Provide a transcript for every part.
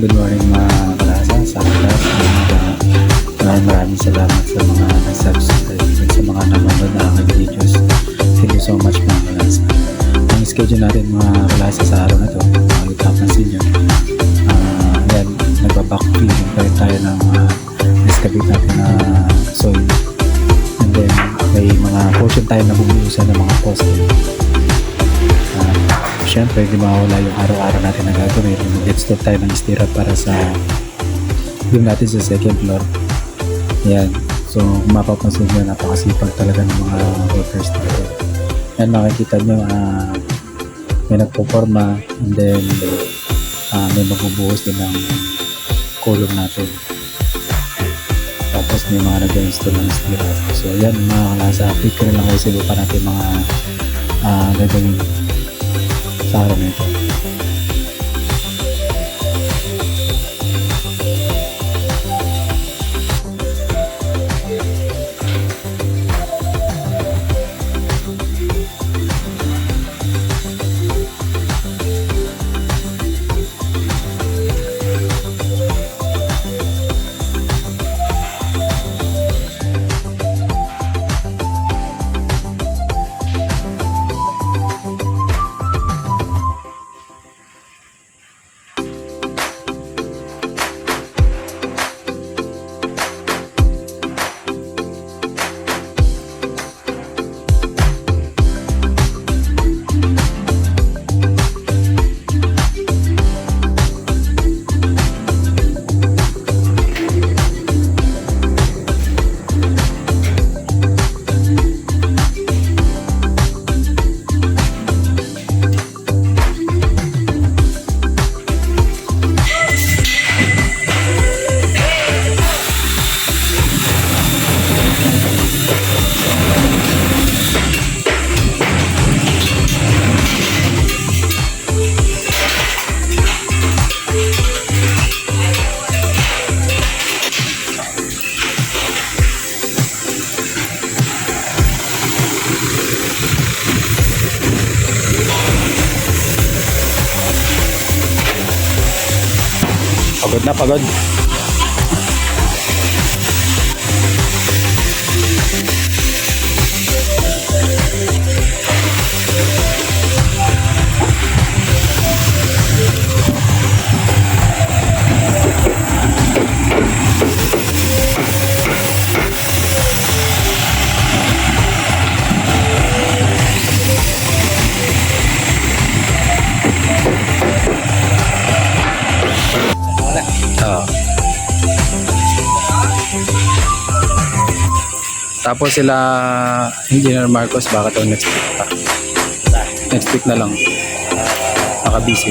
Good morning, mga kalasa sa lahat. Uh, maraming maraming salamat sa mga nag-subscribe at sa mga nanonood na aking videos. Thank you so much mga kalasa. Ang schedule natin mga kalasa sa araw na to, makikita ko sa inyo. Uh, yan, nagbaback feeding pa rin tayo ng uh, discabit natin na soil. And then, may mga portion tayo na bumuusan ng mga poste. Uh, Siyempre, di mawala yung araw-araw natin na gagawin. Mag-install tayo ng stira para sa yung natin sa second floor. Yan. So, mapapansin nyo, napakasipag talaga ng mga workers dito. Yan, makikita nyo, ah, may nagpo-forma and then ah, may magbubuhos din ng column natin. Tapos may mga nag-install ng stira. So, yan mga kalasa. Click na lang kayo sa iba natin mga ah, gagawin sa Pagod na, pagod. Tapos sila Engineer Marcos baka daw next week pa. Next week na lang. Naka-busy.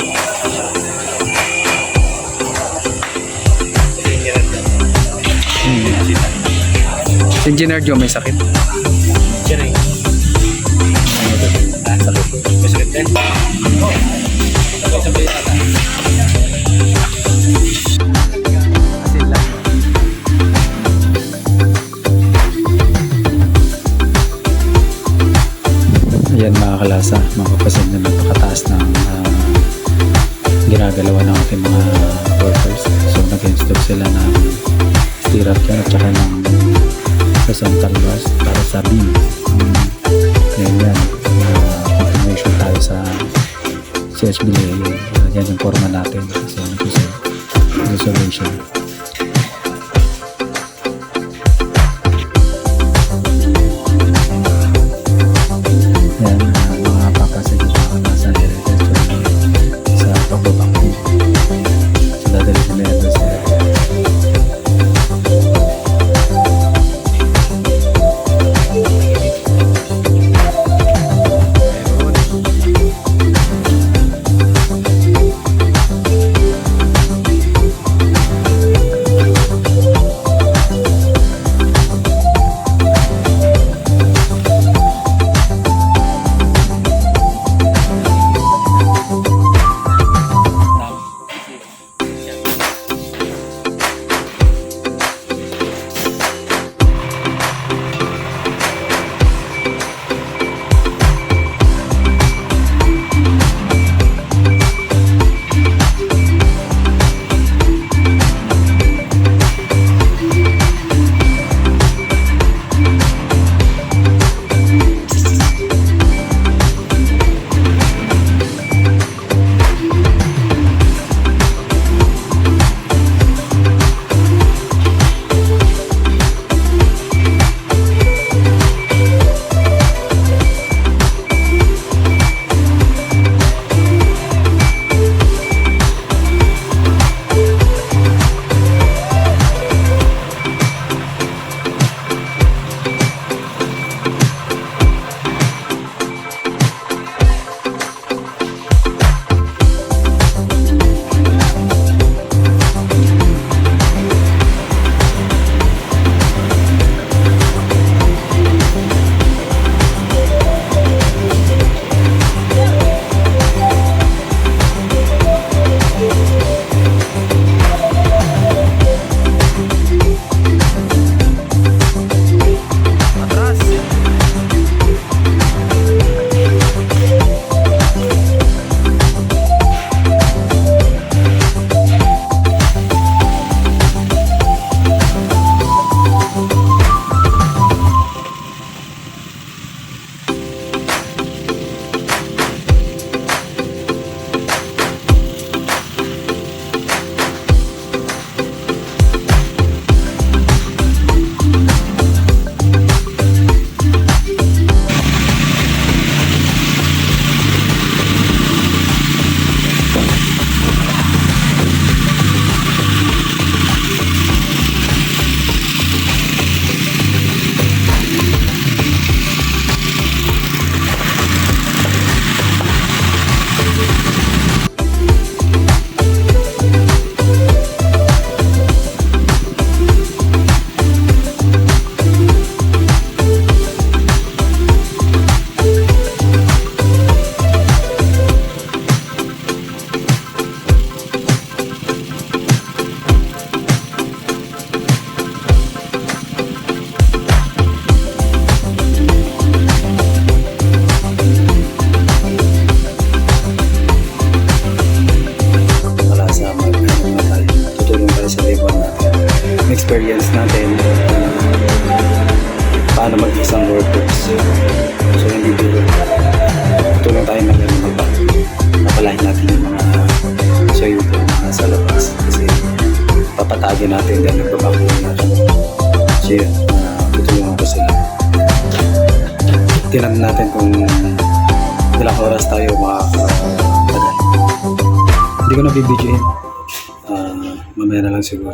Hmm. Si Engineer Joe may sakit. Asin Ayan mga kalasa, mapapasin na napakataas ng ah, ginagalawa ng ating mga workers. So nag-install sila ng stirrup yan at saka ng horizontal bars para sa beam. Um, yan yan. Uh, confirmation tayo sa CSBA. Uh, yan yung forma natin. So ito sa experience natin paano mag-isang workers. So hindi dito. Tulong tayo ng mga iba. Napalahin natin yung mga soy na nasa labas. Kasi papatagin natin dahil nagbabakulo natin. So yun, uh, tutulungan ko sila. Tinan natin kung ilang oras tayo makakatagal. Hindi ko na bibidyoin. Mamaya na lang siguro.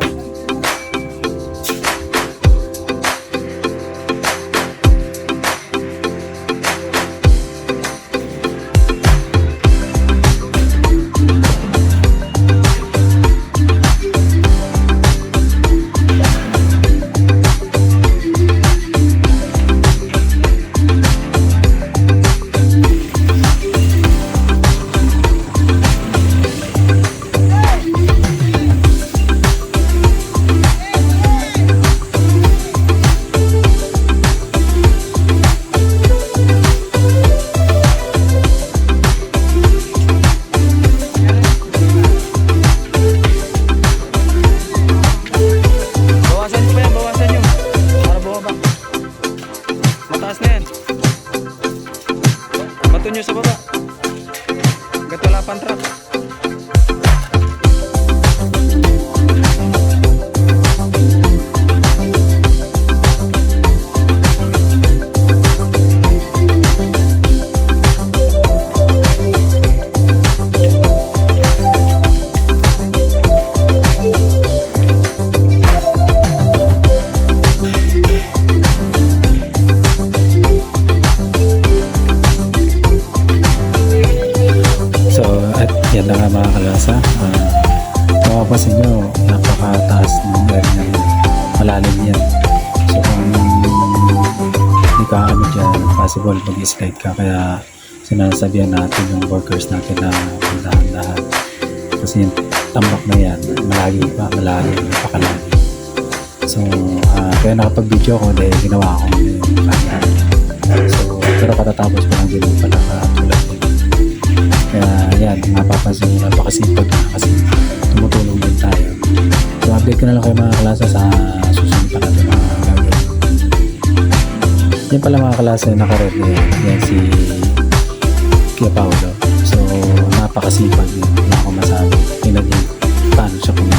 Mga kalasa. Uh, kung mapapansin nyo, napakataas ng area na malalim yan. So, kung hindi ka ano dyan, possible mag-slide ka. Kaya sinasabihan natin yung workers natin na dahan-dahan. Kasi tambak na yan, malagi pa, malalim, napakalalim. So, ah, kaya nakapag-video ako dahil ginawa ko camera. So, pero katatapos ko lang din pala katulad nito. Kaya yan, napapansin nyo napakasipag na kasi tumutulong din tayo. So update ko na lang kayo mga kalasa sa susunod pa natin mga gagawin. Yan pala mga kalasa yung nakared na yan. Si Kuya Paolo. So napakasipag yun. Wala akong masabi. Tingnan niyo paano siya kumilos.